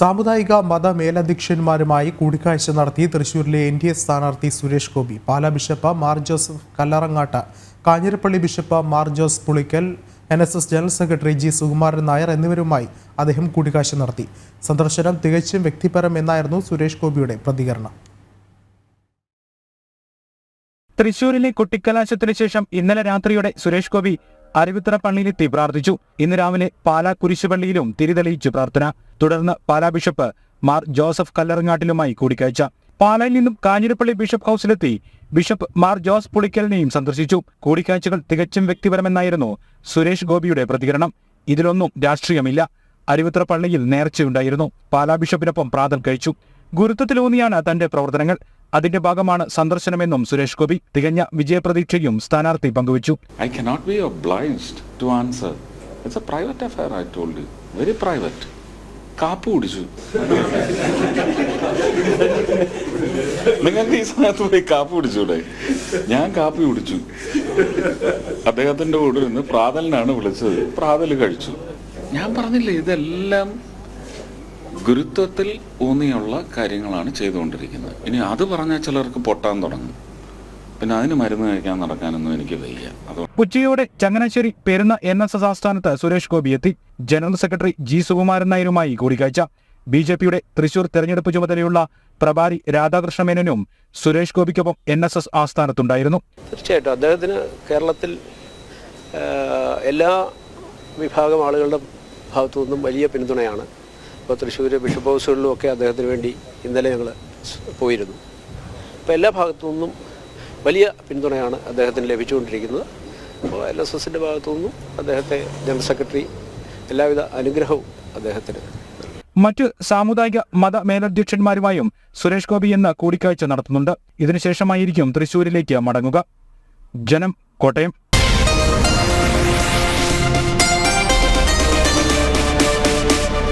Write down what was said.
സാമുദായിക മത മേലധ്യക്ഷന്മാരുമായി കൂടിക്കാഴ്ച നടത്തി തൃശൂരിലെ എൻ ഡി എ സ്ഥാനാർത്ഥി Suresh Gopi Pala bishop Mar Joseph Kallarangatt Kanjirappally bishop Mar Jose Pulickal N S S general secretary G Sukumaran Nair എന്നിവരുമായി അദ്ദേഹം കൂടിക്കാഴ്ച നടത്തി. സന്ദർശനം തികച്ചും വ്യക്തിപരം എന്നായിരുന്നു സുരേഷ് ഗോപിയുടെ പ്രതികരണം. തൃശൂരിലെ കൊട്ടിക്കലാശത്തിനു ശേഷം ഇന്നലെ രാത്രിയോടെ സുരേഷ് ഗോപി അരുവിത്തറ പള്ളിയിലെത്തി പ്രാർത്ഥിച്ചു. ഇന്ന് രാവിലെ പാലാ കുരിശുപള്ളിയിലും തിരിതെളിയിച്ചു പ്രാർത്ഥന. തുടർന്ന് പാലാ ബിഷപ്പ് മാർ ജോസഫ് കല്ലറങ്ങാട്ടിലുമായി കൂടിക്കാഴ്ച. പാലയിൽ നിന്നും കാഞ്ഞിരപ്പള്ളി ബിഷപ്പ് ഹൌസിലെത്തി ബിഷപ്പ് മാർ ജോസ് പുളിക്കലിനെയും സന്ദർശിച്ചു. കൂടിക്കാഴ്ചകൾ തികച്ചും വ്യക്തിപരമെന്നായിരുന്നു സുരേഷ് ഗോപിയുടെ പ്രതികരണം. ഇതിലൊന്നും രാഷ്ട്രീയമില്ല. അരുവിത്തറ പള്ളിയിൽ നേർച്ചയുണ്ടായിരുന്നു. പാലാ ബിഷപ്പിനൊപ്പം പ്രാതൽ കഴിച്ചു. ഗുരുത്വത്തിലൂന്നിയാണ് തന്റെ പ്രവർത്തനങ്ങൾ. അതിന്റെ ഭാഗമാണ് സന്ദർശനമെന്നും സുരേഷ് ഗോപി തികഞ്ഞ വിജയപ്രതീക്ഷയും സ്ഥാനാർത്ഥി പങ്കുവച്ചു I cannot be obliged to answer. It's a private affair, I told you. Very private. കാപ്പ് കുടിച്ചു നിങ്ങൾക്ക് ഈ സമയത്ത് പോയി കാപ്പ് കുടിച്ചൂടെ ഞാൻ കാപ്പി കുടിച്ചു അദ്ദേഹത്തിന്റെ കൂടെ നിന്ന് പ്രാതലിനാണ് വിളിച്ചത് പ്രാതൽ കഴിച്ചു ഞാൻ പറഞ്ഞില്ലേ ഇതെല്ലാം ഗുരുത്വത്തിൽ ഊന്നിയുള്ള കാര്യങ്ങളാണ് ചെയ്തുകൊണ്ടിരിക്കുന്നത്. ഇനി അത് പറഞ്ഞാൽ ചിലർക്ക് പൊട്ടാൻ തുടങ്ങും. പിന്നെ അതിന് മരുന്ന് കഴിക്കാൻ നടക്കാനൊന്നും എനിക്ക് വയ്യ. ഉച്ചയോടെ Changanassery Perunna N S S ആസ്ഥാനത്ത് സുരേഷ് ഗോപി എത്തി. ജനറൽ സെക്രട്ടറി ജി സുകുമാരൻ നായരുമായി കൂടിക്കാഴ്ച. ബി ജെ പിയുടെ തൃശൂർ തെരഞ്ഞെടുപ്പ് ചുമതലയുള്ള പ്രഭാരി രാധാകൃഷ്ണ മേനോനും സുരേഷ് ഗോപിക്കൊപ്പം എൻ എസ് എസ് ആസ്ഥാനത്തുണ്ടായിരുന്നു. തീർച്ചയായിട്ടും. അദ്ദേഹത്തിന് കേരളത്തിൽ എല്ലാ വിഭാഗം ആളുകളുടെ ഭാഗത്തു നിന്നും വലിയ പിന്തുണയാണ്. ഇപ്പോൾ തൃശ്ശൂർ ബിഷപ്പ് ഹൗസുകളിലും ഒക്കെ അദ്ദേഹത്തിന് വേണ്ടി ഇന്നലെ ഞങ്ങൾ പോയിരുന്നു. അപ്പോൾ എല്ലാ ഭാഗത്തു നിന്നും വലിയ പിന്തുണയാണ് അദ്ദേഹത്തിന് ലഭിച്ചുകൊണ്ടിരിക്കുന്നത്. അപ്പോൾ എൽ എസ് എസിന്റെ ഭാഗത്തു നിന്നും അദ്ദേഹത്തെ ജനറൽ സെക്രട്ടറി എല്ലാവിധ അനുഗ്രഹവും അദ്ദേഹത്തിന് മറ്റ് സാമുദായിക മത മേലധ്യക്ഷന്മാരുമായും സുരേഷ് ഗോപി എന്ന കൂടിക്കാഴ്ച നടത്തുന്നുണ്ട്. ഇതിനുശേഷമായിരിക്കും തൃശ്ശൂരിലേക്ക് മടങ്ങുക. ജനം കോട്ടയം.